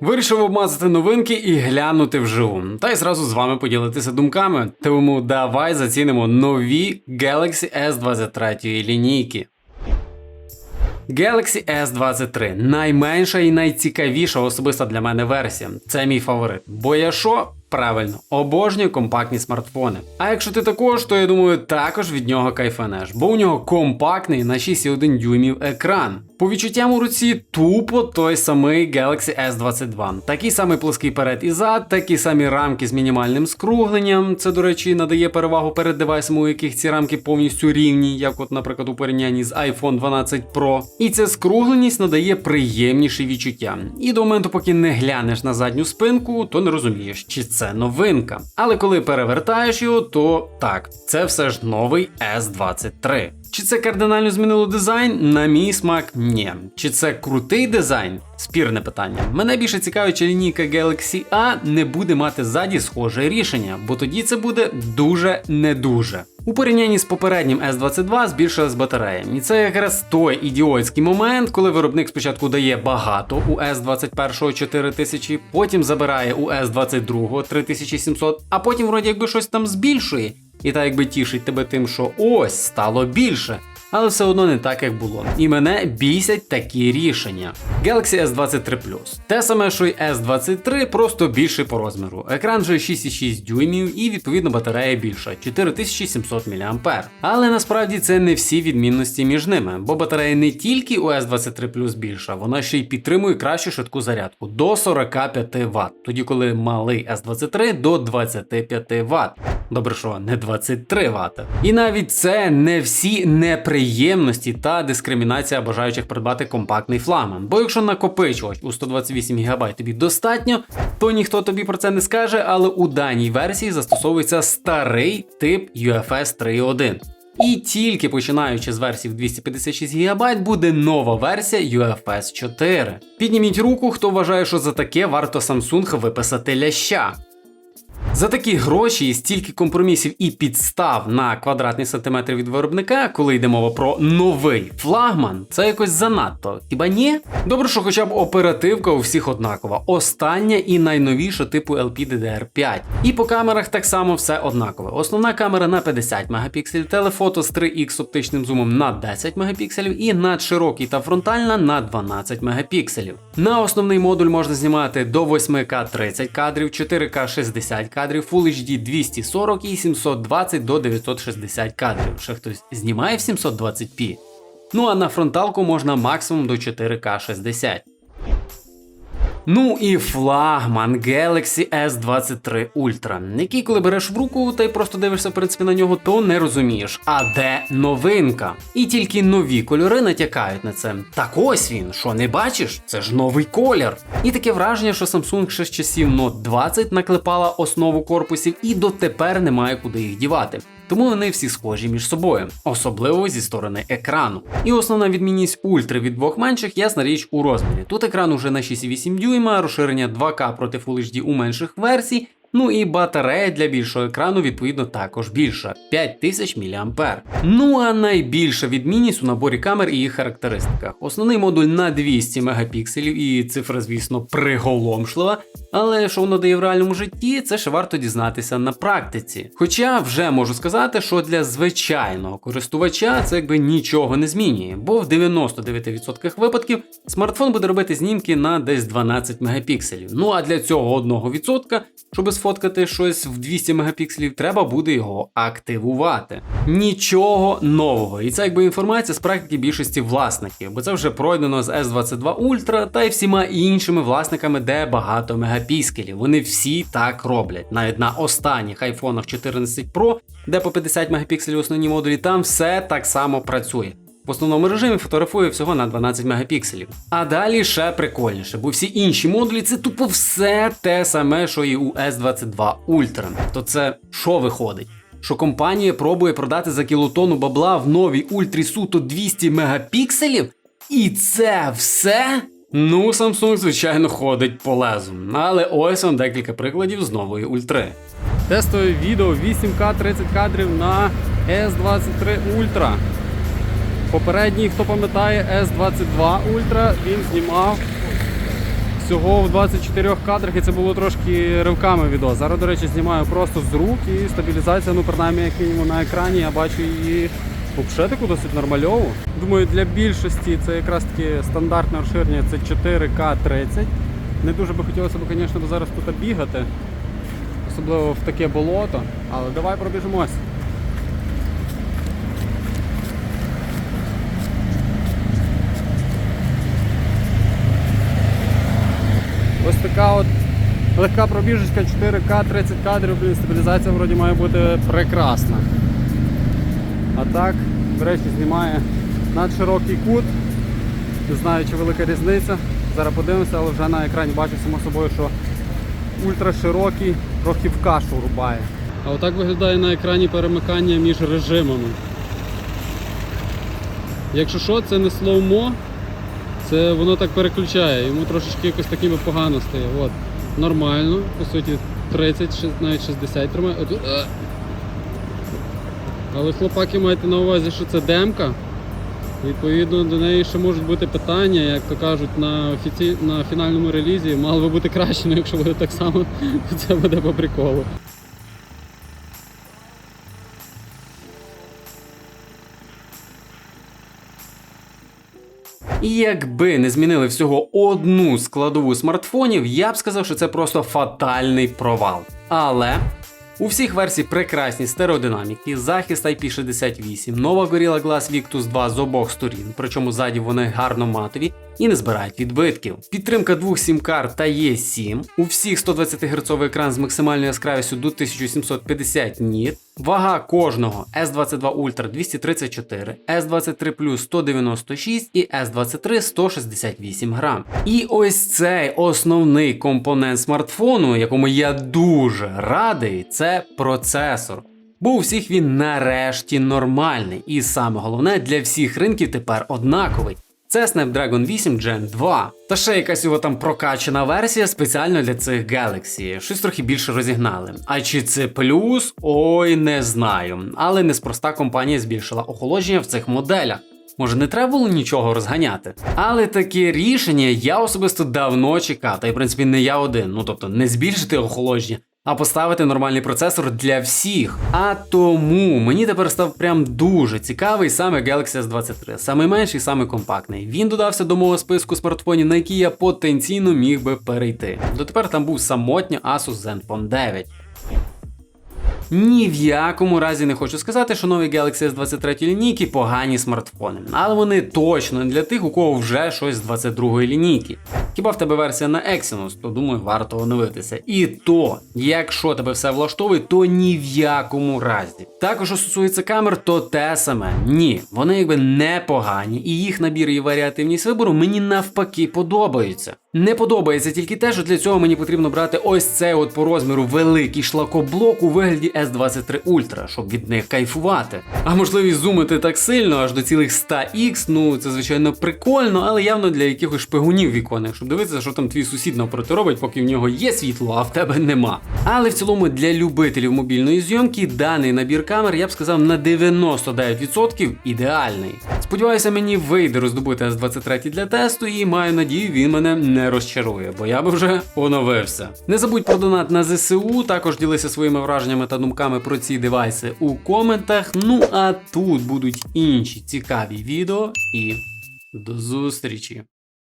Вирішив обмазати новинки і глянути вживу. Та й зразу з вами поділитися думками. Тому давай зацінимо нові Galaxy S23 лінійки. Galaxy S23 найменша і найцікавіша особиста для мене версія. Це мій фаворит. Бо я що? Правильно, обожнюю компактні смартфони. А якщо ти також, то я думаю, також від нього кайфанеш, бо у нього компактний на 6,1 дюймів екран. По відчуттям у руці тупо той самий Galaxy S22. Такий самий плоский перед і зад, такі самі рамки з мінімальним скругленням. Це, до речі, надає перевагу перед девайсами, у яких ці рамки повністю рівні, як, от, наприклад, у порівнянні з iPhone 12 Pro. І ця скругленість надає приємніші відчуття. І до моменту, поки не глянеш на задню спинку, то не розумієш, чи це новинка. Але коли перевертаєш його, то так, це все ж новий S23. Чи це кардинально змінило дизайн? На мій смак ні. Чи це крутий дизайн? Спірне питання. Мене більше цікавить, чи лінійка Galaxy A не буде мати ззаді схоже рішення, бо тоді це буде дуже не дуже. У порівнянні з попереднім S22 збільшилась батарея. І це якраз той ідіотський момент, коли виробник спочатку дає багато у S21 4000, потім забирає у S22 3700, а потім вроді якби щось там збільшує. І так якби тішить тебе тим, що ось стало більше. Але все одно не так, як було. І мене бісять такі рішення. Galaxy S23 Plus. Те саме, що й S23, просто більший по розміру. Екран же 6,6 дюймів і відповідно батарея більша 4700 мАh. Але насправді це не всі відмінності між ними, бо батарея не тільки у S23 Plus більша, вона ще й підтримує кращу швидку зарядку до 45 Вт, тоді коли малий S23 до 25 Вт. Добре, що не 23 Вт. І навіть це не всі неприємності та дискримінація бажаючих придбати компактний флагман. Бо якщо накопичувач у 128 ГБ тобі достатньо, то ніхто тобі про це не скаже, але у даній версії застосовується старий тип UFS 3.1. І тільки починаючи з версії в 256 ГБ буде нова версія UFS 4. Підніміть руку, хто вважає, що за таке варто Samsung виписати ляща. За такі гроші і стільки компромісів і підстав на квадратний сантиметр від виробника, коли йде мова про новий флагман, це якось занадто. Хіба ні? Добре, що хоча б оперативка у всіх однакова. Остання і найновіша типу LPDDR5. І по камерах так само все однакове. Основна камера на 50 мегапікселів, телефото з 3х оптичним зумом на 10 мегапікселів і надширокий та фронтальна на 12 мегапікселів. На основний модуль можна знімати до 8К 30 кадрів, 4К 60 кадрів, Full HD 240 і 720 до 960 кадрів. Ще хтось знімає в 720p. Ну а на фронталку можна максимум до 4К 60. Ну і флагман Galaxy S23 Ultra, який, коли береш в руку та й просто дивишся в принципі на нього, то не розумієш, а де новинка. І тільки нові кольори натякають на це. Так ось він, що не бачиш? Це ж новий колір. І таке враження, що Samsung ще з часів Note 20 наклепала основу корпусів і дотепер немає куди їх дівати. Тому вони всі схожі між собою, особливо зі сторони екрану. І основна відмінність ультри від двох менших, ясна річ у розмірі. Тут екран уже на 6,8 дюйма, розширення 2К проти Full HD у менших версій. Ну і батарея для більшого екрану, відповідно, також більша 5000 мАh. Ну а найбільша відмінність у наборі камер і їх характеристиках. Основний модуль на 200 мегапікселів, і цифра, звісно, приголомшлива. Але що воно дає в реальному житті, це ще варто дізнатися на практиці. Хоча вже можу сказати, що для звичайного користувача це якби нічого не змінює, бо в 99% випадків смартфон буде робити знімки на десь 12 мегапікселів. Ну а для цього 1%, щоб сфоткати щось в 200 мегапікселів, треба буде його активувати. Нічого нового. І це якби інформація з практики більшості власників, бо це вже пройдено з S22 Ultra та й всіма іншими власниками, де багато мегапікселів. Вони всі так роблять. Навіть на останніх айфонах 14 Pro, де по 50 мегапікселів основні модулі, там все так само працює. В основному режимі фотографує всього на 12 мегапікселів. А далі ще прикольніше, бо всі інші модулі це тупо все те саме, що і у S22 Ultra. То це що виходить? Що компанія пробує продати за кілотону бабла в новій ультрі суто 200 мегапікселів? І це все? Ну, Samsung, звичайно, ходить по лезу. Але ось вам декілька прикладів з нової ультри. Тестове відео 8К 30 кадрів на S23 Ultra. Попередній, хто пам'ятає, S22 Ultra, він знімав всього в 24 кадрах і це було трошки ривками відео. Зараз, до речі, знімаю просто з рук і стабілізація, ну принаймні як мінімум на екрані, я бачу її взагалі таку досить нормальову. Думаю, для більшості це якраз таки стандартне розширення, це 4К30. Не дуже би хотілося б, звісно, зараз тут бігати, особливо в таке болото, але давай пробіжимось. Ось така от легка пробіжечка 4К, 30 кадрів, блін, стабілізація вроді має бути прекрасна. А так, речі, знімає надширокий кут. Не знаю, чи велика різниця. Зараз подивимося, але вже на екрані бачу само собою, що ультраширокий трохи в кашу рубає. А отак виглядає на екрані перемикання між режимами. Якщо що, це не слоумо, це воно так переключає, йому трошечки якось так ніби погано стає. От. Нормально, по суті, 30, навіть 60 тримає. Е. Але хлопаки маєте на увазі, що це демка. Відповідно до неї ще можуть бути питання, як то кажуть, на офіці... на фінальному релізі мало би бути краще, але якщо буде так само, то це буде по приколу. І якби не змінили всього одну складову смартфонів, я б сказав, що це просто фатальний провал. Але у всіх версій прекрасні стереодинаміки, захист IP68, нова Gorilla Glass Victus 2 з обох сторін, причому ззаді вони гарно матові і не збирають відбитків. Підтримка двох сім-карт та є 7 у всіх 120 Гц екран з максимальною яскравістю до 1750 ніт. Вага кожного S22 Ultra 234, S23 Plus 196 і S23 168 грам. І ось цей основний компонент смартфону, якому я дуже радий, це процесор. Бо у всіх він нарешті нормальний, і саме головне для всіх ринків тепер однаковий. Це Snapdragon 8 Gen 2. Та ще якась його там прокачана версія спеціально для цих Galaxy. Щось трохи більше розігнали. А чи це плюс? Ой, не знаю. Але неспроста компанія збільшила охолодження в цих моделях. Може, не треба було нічого розганяти. Але таке рішення я особисто давно чекав, та й в принципі не я один. Ну тобто не збільшити охолодження, а поставити нормальний процесор для всіх. А тому мені тепер став прям дуже цікавий саме Galaxy S23, саме менший, саме компактний. Він додався до мого списку смартфонів, на які я потенційно міг би перейти. Дотепер там був самотньо Asus Zenfone 9. Ні в якому разі не хочу сказати, що нові Galaxy S23 лінійки погані смартфони, але вони точно не для тих, у кого вже щось з 22 лінійки. Хіба в тебе версія на Exynos, то думаю, варто оновитися. І то, якщо тебе все влаштовує, то ні в якому разі. Також, що стосується камер, то те саме. Ні, вони якби не погані, і їх набір і варіативність вибору мені навпаки подобаються. Не подобається тільки те, що для цього мені потрібно брати ось цей от по розміру великий шлакоблок у вигляді S23 Ultra, щоб від них кайфувати. А можливість зумити так сильно, аж до цілих 100x, ну це звичайно прикольно, але явно для якихось шпигунів віконних, щоб дивитися, що там твій сусід навпроти робить, поки в нього є світло, а в тебе нема. Але в цілому для любителів мобільної зйомки даний набір камер, я б сказав, на 99% ідеальний. Сподіваюся, мені вийде роздобути S23 для тесту і маю надію, він мене не розчарує, бо я би вже оновився. Не забудь про донат на ЗСУ, також ділися своїми враженнями та думками про ці девайси у коментах. Ну а тут будуть інші цікаві відео і до зустрічі!